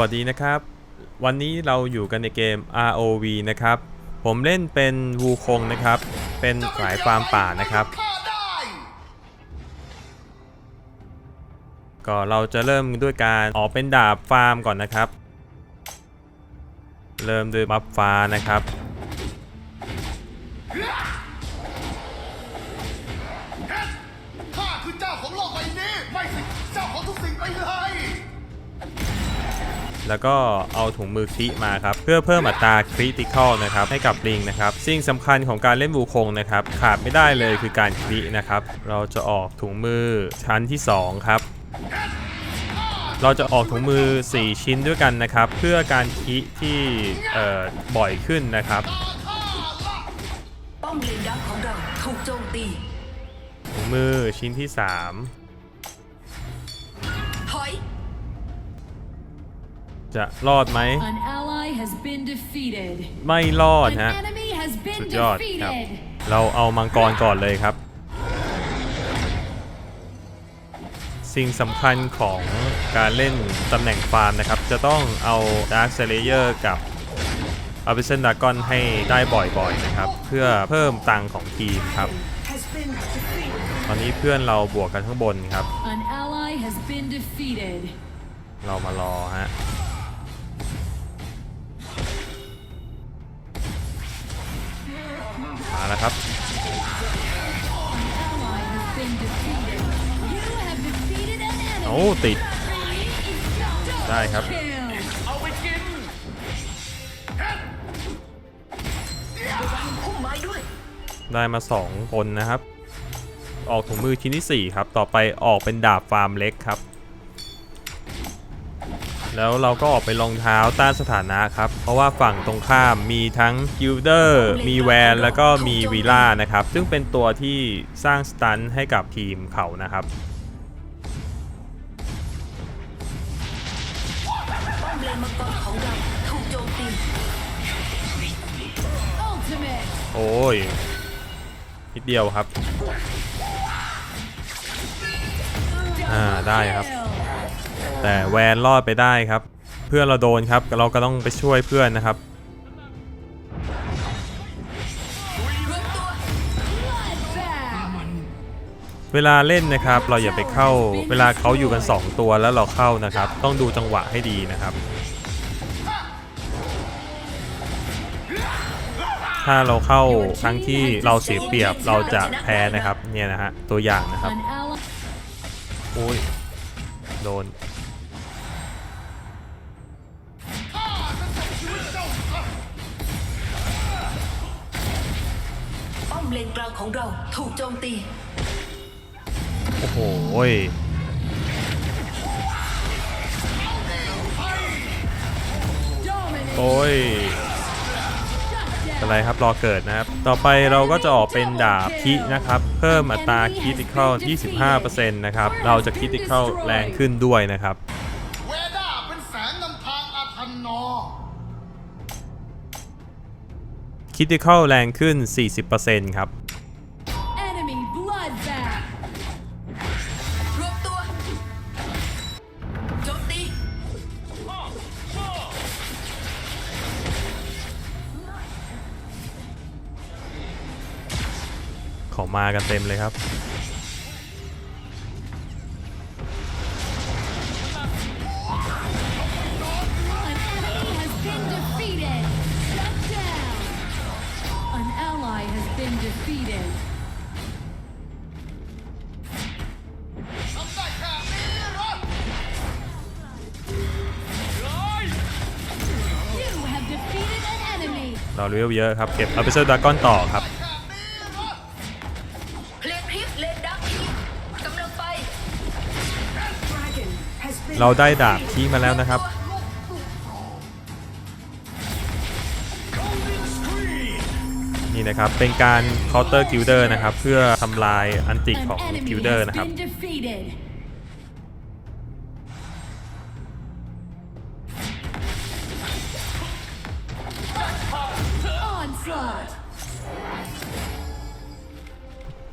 วัสดีนะครับ วันนี้เราอยู่กันในเกม ROV นะครับ ผมเล่นเป็นวูคงนะครับ เป็นสายฟาร์มป่านะครับ ก็เราจะเริ่มด้วยการออกเป็นดาบฟาร์มก่อนนะครับ เริ่มด้วยบัฟฟ้านะครับ ข้าคือเจ้าของโลกใบนี้ ไม่สิเจ้าของทุกสิ่งไปเลย แล้วก็เอาถุงมือคลิมาครับเพื่อเพิ่มอัตราคริติคอลนะครับให้กับลิงนะครับสิ่งสำคัญของการเล่นบูคงนะครับขาดไม่ได้เลยคือการคลินะครับเราจะออกถุงมือชั้นที่ 2 ครับเราจะออกถุงมือ 4 ชิ้นด้วยกันนะครับ เพื่อการคิที่บ่อยขึ้นนะครับป้อมเลนดักของเราถูกโจมตีถุงมือชิ้นที่ 3 จะรอดไหม An ally has been defeated. ไม่รอด An ฮะ enemy has สุ been ดยอดครับ defeated. เราเอามังกรก่อนเลยครับ สิ่งสำคัญของการเล่นตำแหน่งฟาร์มนะครับ จะต้องเอา Dark Slayer กับ a b y s s a l Dragon ให้ได้บ่อยๆนะครับ เพื่อเพิ่มตังค์ของทีมครับ ตอนนี้เพื่อนเราบวกกันข้างบนครับ An ally has been defeated. เรามารอฮะ มาแล้วครับโอ้ติด ได้ครับได้วยได้มา 2 คนนะครับ ออกถุงมือชิ้นที่ 4 ครับ ต่อไปออกเป็นดาบฟาร์มเล็กครับ แล้วเราก็ออกไปรองเท้าต้านสถานะครับ เพราะว่าฝั่งตรงข้ามมีทั้งกิลเดอร์มีแวนแล้วก็มีวีล่านะครับ ซึ่งเป็นตัวที่สร้างสตันให้กับทีมเขานะครับโอ้ยนิดเดียวครับ อ่า ได้ครับ แต่แวนรอดไปได้ครับ เพื่อนเราโดนครับเราก็ต้องไปช่วยเพื่อนนะครับเวลาเล่นนะครับเราอย่าไปเข้าเวลาเขาอยู่กัน 2 ตัวแล้วเราเข้านะครับ ต้องดูจังหวะให้ดีนะครับ ถ้าเราเข้าทั้งที่เราเสียเปรียบเราจะแพ้นะครับเนี่ยนะฮะตัวอย่างนะครับโอ้ยโดน ของเราถูกโจมตี โอ้โหโอ้ยอะไรครับ รอเกิดนะครับ ต่อไปเราก็จะออกเป็นดาบคินะครับ เพิ่มอัตราคิติคอล25%นะครับ เราจะคิติคอลแรงขึ้นด้วยนะครับ เวดาเป็นแสงนำทางอาทันนอคิติคอลแรงขึ้น 40%ครับ bloodbath. รวมตัวโจมตีขอมากันเต็มเลยครับ An enemy has been defeated. Shut down. An ally has been defeated. เราเรียวเยอะครับ เก็บเอาไปเซอร์ดากอนต่อครับเราได้ดาบคีมาแล้วนะครับ นี่นะครับ เป็นการเคาน์เตอร์กิลเดอร์นะครับ เพื่อทำลายอันติของ enemy กิลเดอร์นะครับ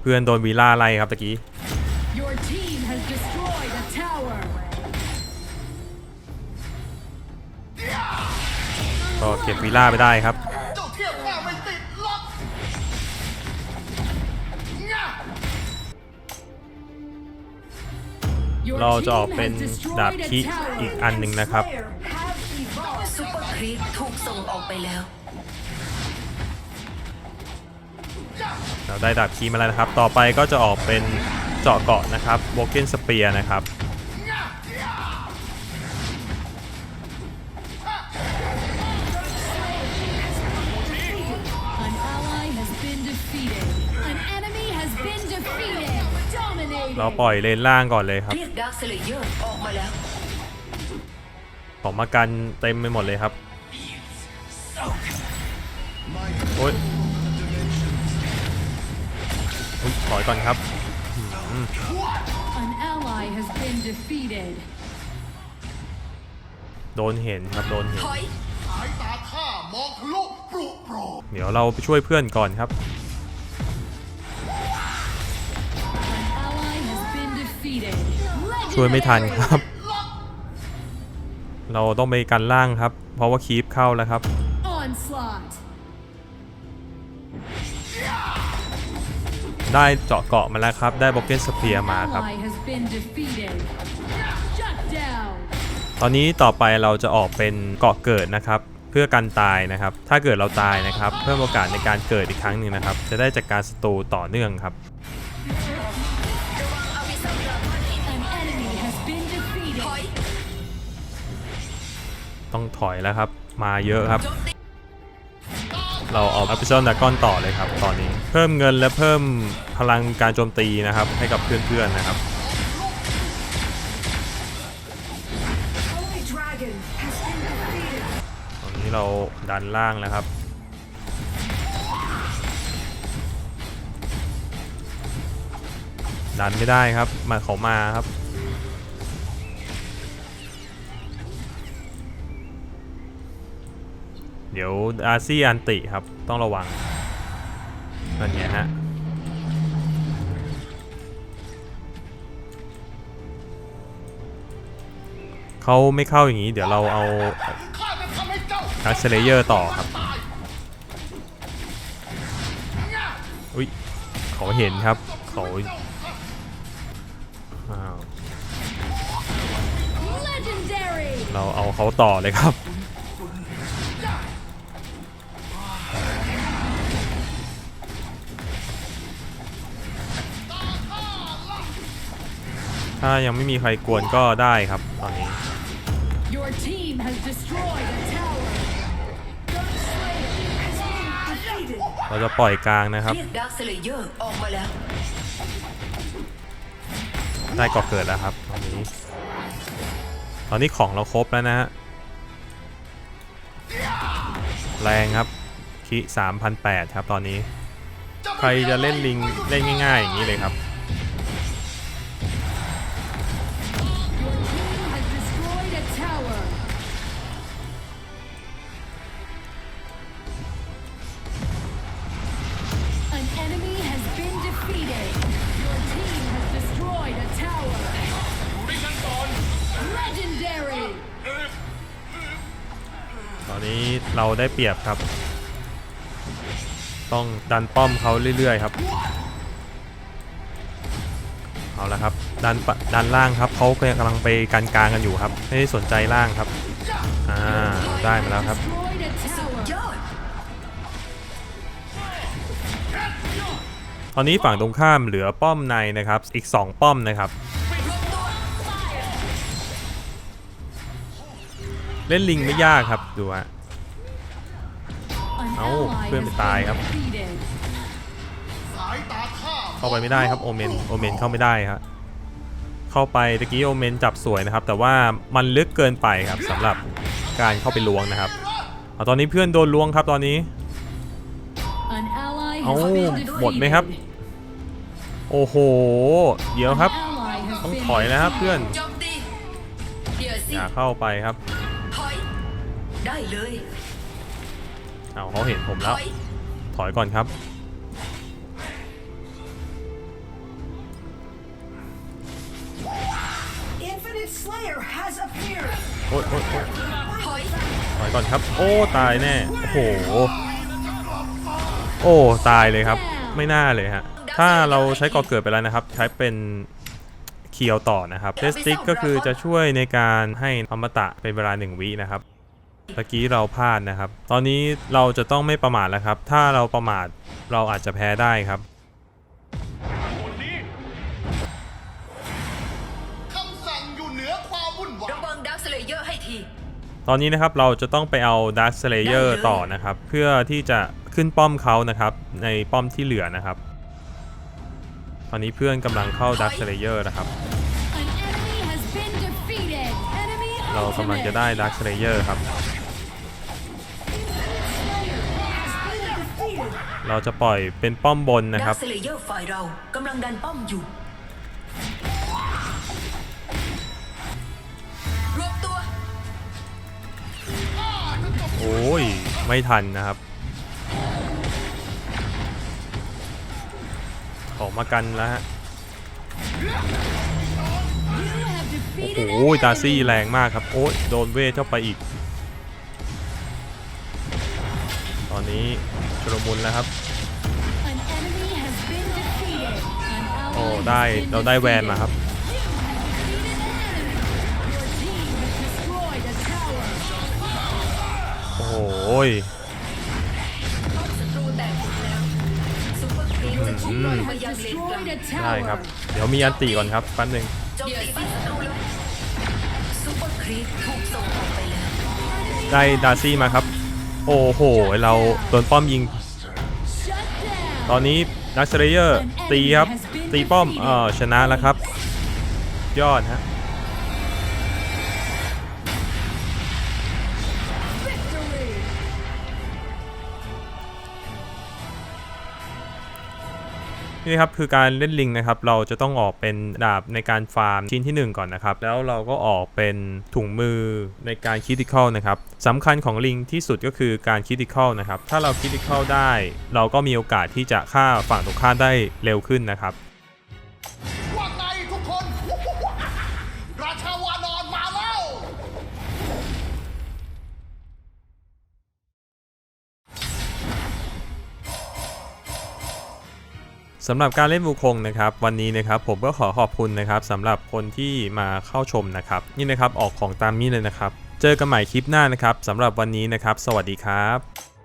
เพื่อนโดนวีล่าไล่ครับตะกี้ Your team has destroyed a tower. ก็เก็บวีล่าไปได้ครับ เจ้าเทียบข้าไม่ติดล็อกงะ Your เราจะออก team เป็น has destroyed ดาบ a คิ tower. อีกอันหนึ่งนะครับ ซุปเปอร์ครีปถูกส่งออกไปแล้ว เราได้ดาบคีมาแล้วนะครับ ต่อไปก็จะออกเป็นเจาะเกาะนะครับโบเกนสเปียร์นะครับ An ally has been defeated. An enemy has been defeated. เรา Dominated. ปล่อยเลนล่างก่อนเลยครับเรียกดาร์คเซเลเยอร์ออกมาแล้วของมากันเต็มไปหมดเลยครับ โอ๊ย ถอยก่อนครับ An ally has been defeated. โดนเห็นครับโดนเห็นถอยสายตาข้ามองทะลุปลุกโปรเดี๋ยวเราไปช่วยเพื่อนก่อนครับ An ally has been defeated. ช่วยไม่ทัน Legendary. ครับล็อกเราต้องไปกันล่างครับ เพราะว่าคีปเข้าแล้วครับ ได้เจาะเกาะมาแล้วครับ ได้โบเกนสเปียร์มาครับ Ally has been defeated. Shut down. ตอนนี้ต่อไปเราจะออกเป็นเกาะเกิดนะครับ เพื่อกันตายนะครับ ถ้าเกิดเราตายนะครับ เพิ่มโอกาสในการเกิดอีกครั้งหนึ่งนะครับ จะได้จากการศัตรูต่อเนื่องครับ An enemy has been defeated. ถอยต้องถอยแล้วครับ มาเยอะครับโจมตี เราเอาอัพเซลดากอนต่อเลยครับตอนนี้ เพิ่มเงินและเพิ่มพลังการโจมตีนะครับ ให้กับเพื่อนๆนะครับตอนนี้เราดันล่างแล้วครับดันไม่ได้ครับมาเขามาครับ เดี๋ยวอาซี่อันติครับ ต้องระวังนั่นไงฮะเขาไม่เข้าอย่างนี้ เดี๋ยวเราเอาข้าจะทำให้เจ้าดักเซเลเยอร์ต่อครับตายงะอุ้ยเขาเห็นครับ เขาอ้าว Legendary. เราเอาเขาต่อเลยครับ ถ้ายังไม่มีใครกวนก็ได้ครับตอนนี้ Your team has destroyed a tower. เราจะปล่อยกลางนะครับ เรียกดาร์คเซเลเยอร์ออกมาแล้ว ได้ก่อเกิดแล้วครับตอนนี้ ตอนนี้ของเราครบแล้วนะฮะ แรงครับคิ3,008ครับตอนนี้ ใครจะเล่นลิงเล่นง่ายๆอย่างนี้เลยครับ เราได้เปรียบครับ ต้องดันป้อมเขาเรื่อยๆครับ เอาละครับดันดันล่างครับเขากำลังไปกันกลางกันอยู่ครับไม่ได้สนใจล่างครับอ่าได้มาแล้วครับตอนนี้ฝั่งตรงข้ามเหลือป้อมในนะครับอีก 2 ป้อมนะครับเล่นลิงไม่ยากครับดูฮะ An Áo, ally quên has bị tài been không? defeated. สายตาข้าเข้าไปไม่ได้ครับโอเมนโอเมนเข้าไม่ได้ครับเข้าไปตะกี้โอเมนจับสวยนะครับ แต่ว่ามันลึกเกินไปครับสำหรับการเข้าไปล้วงนะครับเอาตอนนี้เพื่อนโดนล้วงครับตอนนี้ An ally เอ้า has been หมดไหมครับ โอ้โห เดี๋ยวครับ An ally has ต้อง been ถอยนะครับเพื่อนโจมตีเดี๋ยวสิอย่าเข้าไปครับถอยได้เลย เอาเขาเห็นผมถแล้วอยถอยก่อนครับ Infinite Slayer has appeared. โอ๊ยโอ๊ยโอ๊ยถอยถอยอยก่อนครับ โอ้ ตายแน่ โอ้โห โอ้ ตายเลยครับ ไม่น่าเลยฮะ ถ้าเราใช้ก่อเกิดไปแล้วนะครับ ใช้เป็นเคียวต่อนะครับเทสติกก็คือจะช่วยในการให้อมตะเป็นเวลาหนึ่งวินะครับ ตะกี้เราพลาดนะครับ ตอนนี้เราจะต้องไม่ประมาทแล้วครับ ถ้าเราประมาทเราอาจจะแพ้ได้ครับ คำสั่งอยู่เหนือความวุ่นวายระวังดักสเลเยอร์ให้ที ตอนนี้นะครับเราจะต้องไปเอา Dark Slayer ได้เลยต่อนะครับ เพื่อที่จะขึ้นป้อมเขานะครับ ในป้อมที่เหลือนะครับ ตอนนี้เพื่อนกำลังเข้า Dark Slayer นะครับ An enemy has been defeated. Enemy เรากำลังจะได้ ultimate. Dark Slayer ครับ เราจะปล่อยเป็นป้อมบนนะคดัรับกสเลเยอร์ฝ่ายเรากำลังดันป้อมอยู่รวบตัวโอ้ยไม่ทันนะครับ ออกมากันแล้วฮะ You have โอ้ defeated โห an ดาซี่ enemy. แรงมากครับ โอ้ยโดนเวทเข้าไปอีก นนี้ชุลมุนแล้วครับ An enemy has been defeated. An ally โอ้ has ได้ been เราได้แวนมาครับ defeated. Your team has destroyed a tower. โอ้โหยศัตรูแตกหมดแล้วซุปเปอร์ครีมจะพุ่งลอยมายัง Has เลนกลาง destroyed a ได้ครับ tower. เดี๋ยวมีอันตีก่อนครับแป๊บหนึงโจมตีบ้านศัตรูแล้วซุปเปอร์ครีมถูกส่งออกไปแล้วได้ดาซี่มาครับ โอ้โห เราโดนป้อมยิง ตอนนี้ดักเซเยอร์ตีครับ ตีป้อมเออชนะแล้วครับ ยอดฮะ นี่ครับคือการเล่นลิงนะครับเราจะต้องออกเป็นดาบในการฟาร์มชิ้นที่ 1 ก่อนนะครับ แล้วเราก็ออกเป็นถุงมือในการคิดิคอลนะครับสำคัญของลิงที่สุดก็คือการคิดิคอลนะครับถ้าเราคิดิคอลได้ เราก็มีโอกาสที่จะฆ่าฝั่งตรงข้ามได้เร็วขึ้นนะครับ สำหรับการเล่นวูคงนะครับวันนี้นะครับผมก็ขอขอบคุณนะครับสำหรับคนที่มาเข้าชมนะครับนี่นะครับออกของตามนี้เลยนะครับ เจอกันใหม่คลิปหน้านะครับสำหรับวันนี้นะครับ สวัสดีครับ